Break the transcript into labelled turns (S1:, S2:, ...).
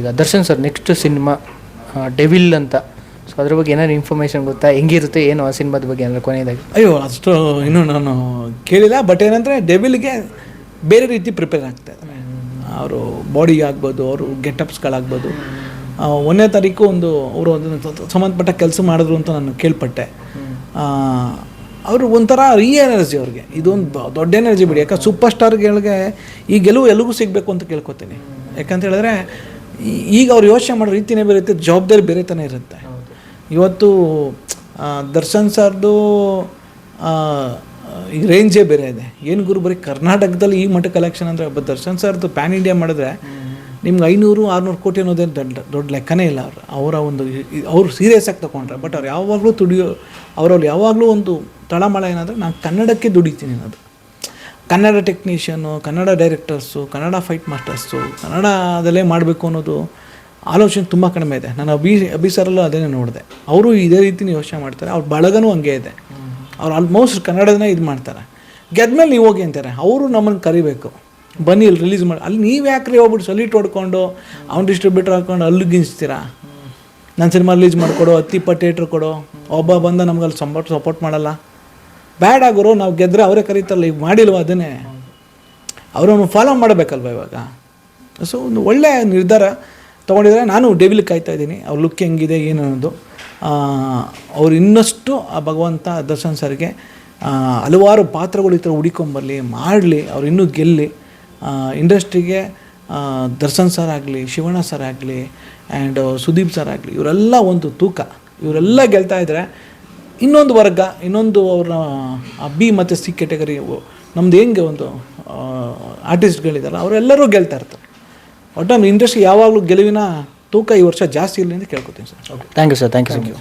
S1: ಈಗ Darshan sir next cinema devil ಅಂತ. So ಅದ್ರ ಬಗ್ಗೆ ಏನಾದ್ರು ಇನ್ಫಾರ್ಮೇಷನ್ ಗೊತ್ತಾ? ಹೆಂಗಿರುತ್ತೆ, ಏನು ಆ ಸಿನಿಮಾದ ಬಗ್ಗೆ ಅಂದ್ರೆ ಕೊನೆಯದಾಗಿ?
S2: ಅಯ್ಯೋ, ಅಷ್ಟು ಇನ್ನೂ ನಾನು ಕೇಳಿಲ್ಲ ಬಟ್ ಏನಂದರೆ ಡೆವಿಲ್ಗೆ ಬೇರೆ ರೀತಿ ಪ್ರಿಪೇರ್ ಆಗ್ತಾ ಅವರು ಬಾಡಿ ಆಗ್ಬೋದು, ಅವರು ಗೆಟಪ್ಸ್ಗಳಾಗ್ಬೋದು ಒಂದನೇ ತಾರೀಕು ಒಂದು, ಅವರು ಒಂದು ಸಂಬಂಧಪಟ್ಟ ಕೆಲಸ ಮಾಡಿದ್ರು ಅಂತ ನಾನು ಕೇಳ್ಪಟ್ಟೆ. ಅವರು ಒಂಥರ ರೀ ಎನರ್ಜಿ ಅವ್ರಿಗೆ. ಇದೊಂದು ದೊಡ್ಡ ಎನರ್ಜಿ ಬಿಡಿ. ಯಾಕಂದ್ರೆ ಸೂಪರ್ ಸ್ಟಾರ್ಗಳಿಗೆ ಈ ಗೆಲುವು ಎಲ್ಲಿಗೂ ಸಿಗಬೇಕು ಅಂತ ಕೇಳ್ಕೊತೀನಿ. ಯಾಕಂತ ಹೇಳಿದ್ರೆ ಈಗ ಅವ್ರು ಯೋಚನೆ ಮಾಡೋ ರೀತಿನೇ ಬೇರೆ ಇರುತ್ತೆ ಜವಾಬ್ದಾರಿ ಬೇರೆ ಥರ ಇರುತ್ತೆ. ಇವತ್ತು ದರ್ಶನ್ ಸರ್ದು ಈ ರೇಂಜೇ ಬೇರೆ ಇದೆ. ಏನು ಗುರು ಬರೀ ಕರ್ನಾಟಕದಲ್ಲಿ ಈ ಮಟ್ಟ ಕಲೆಕ್ಷನ್ ಅಂದರೆ ಒಬ್ಬ ದರ್ಶನ್ ಸರ್ದು ಪ್ಯಾನ್ ಇಂಡಿಯಾ ಮಾಡಿದ್ರೆ ನಿಮ್ಗೆ ಐನೂರು ಆರುನೂರು ಕೋಟಿ ಅನ್ನೋದೇನು ದೊಡ್ಡ ದೊಡ್ಡ ಲೆಕ್ಕನೇ ಇಲ್ಲ ಅವ್ರು. ಅವರ ಒಂದು ಅವ್ರು ಸೀರಿಯಸ್ ಆಗಿ ತೊಗೊಂಡ್ರೆ ಬಟ್ ಅವ್ರು ಯಾವಾಗಲೂ ದುಡಿಯೋ ಅವರಲ್ಲಿ ಯಾವಾಗಲೂ ಒಂದು ತಳಮಳ ಏನಾದರೆ ನಾನು ಕನ್ನಡಕ್ಕೆ ದುಡಿತೀನಿ ಅನ್ನೋದು. Kannada technician Kannada directors Kannada fight masters ಕನ್ನಡದಲ್ಲೇ ಮಾಡಬೇಕು ಅನ್ನೋದು ಆಲೋಚನೆ ತುಂಬ ಕಡಿಮೆ ಇದೆ. ನಾನು ಅಭಿ ಅಭಿ ಸರಲ್ಲೂ ಅದನ್ನೇ ನೋಡಿದೆ. ಅವರು ಇದೇ ರೀತಿ ಯೋಚನೆ ಮಾಡ್ತಾರೆ. ಅವ್ರ ಬಳಗನೂ ಹಂಗೆ ಇದೆ. ಅವ್ರು ಆಲ್ಮೋಸ್ಟ್ ಕನ್ನಡದನ್ನೇ ಇದು ಮಾಡ್ತಾರೆ. ಗೆದ್ಮೇಲೆ ನೀವು ಹೋಗಿ ಅಂತಾರೆ, ಅವರು ನಮ್ಮನ್ನು ಕರಿಬೇಕು. ಬನ್ನಿ ಇಲ್ಲಿ ರಿಲೀಸ್ ಮಾಡಿ ಅಲ್ಲಿ ನೀವು ಯಾಕ್ರಿ ಹೋಗ್ಬಿಟ್ಟು ಸಲೀಟ್ ಹೊಡ್ಕೊಂಡು, ಅವ್ನು ಡಿಸ್ಟ್ರಿಬ್ಯೂಟರ್ ಹಾಕೊಂಡು ಅಲ್ಲಿ ಗಿಂಚ್ತೀರಾ? ನನ್ನ ಸಿನಿಮಾ ರಿಲೀಸ್ ಮಾಡಿಕೊಡು ಹತ್ತು ಇಪ್ಪತ್ತು ಥಿಯೇಟ್ರ್ ಕೊಡು. ಒಬ್ಬ ಬಂದ ನಮ್ಗೆ ಅಲ್ಲಿ ಸಪೋರ್ಟ್ ಸಪೋರ್ಟ್ ಮಾಡಲ್ಲ. ಬ್ಯಾಡ್ ಗುರು ನಾವು ಗೆದ್ದರೆ ಅವರೇ ಕರೀತಾರಲ್ಲ ಈಗ ಮಾಡಿಲ್ವ ಅದನ್ನೇ? ಅವರನ್ನು ಫಾಲೋ ಮಾಡಬೇಕಲ್ವ ಇವಾಗ? ಸೊ ಒಂದು ಒಳ್ಳೆಯ ನಿರ್ಧಾರ ತೊಗೊಂಡಿದ್ರೆ ನಾನು ಡೆವಿಲ್ ಕಾಯ್ತಾ ಇದ್ದೀನಿ. ಅವ್ರ ಲುಕ್ ಹೆಂಗಿದೆ, ಏನು ಅನ್ನೋದು. ಅವ್ರು ಇನ್ನಷ್ಟು ಆ ಭಗವಂತ ದರ್ಶನ್ ಸರ್ಗೆ ಹಲವಾರು ಪಾತ್ರಗಳು ಈ ಥರ ಹುಡಿಕೊಂಬರಲಿ, ಮಾಡಲಿ, ಅವ್ರು ಇನ್ನೂ ಗೆಲ್ಲಿ ಇಂಡಸ್ಟ್ರಿಗೆ ದರ್ಶನ್ ಸರ್ ಆಗಲಿ, ಶಿವಣ್ಣ ಸರ್ ಆಗಲಿ ಆ್ಯಂಡ್ ಸುದೀಪ್ ಸರ್ ಆಗಲಿ, ಇವರೆಲ್ಲ ಒಂದು ತೂಕ. ಇವರೆಲ್ಲ ಗೆಲ್ತಾ ಇದ್ದರೆ ಇನ್ನೊಂದು ವರ್ಗ ಇನ್ನೊಂದು ಅವ್ರ ಬಿ ಮತ್ತು ಸಿ ಕೆಟಗರಿ ನಮ್ಮದು ಹೆಂಗೆ ಒಂದು ಆರ್ಟಿಸ್ಟ್ಗಳಿದ್ದಾರೆ ಅವರೆಲ್ಲರೂ ಗೆಲ್ತಾ ಇರ್ತಾರೆ. ಒಟ್ಟು ನಮ್ಮ ಇಂಡಸ್ಟ್ರಿ ಯಾವಾಗಲೂ ಗೆಲುವಿನ ತೂಕ ಈ ವರ್ಷ ಜಾಸ್ತಿ ಇರಲಿ ಅಂತ ಕೇಳ್ಕೊತೀನಿ sir.
S1: Thank you sir thank you thank much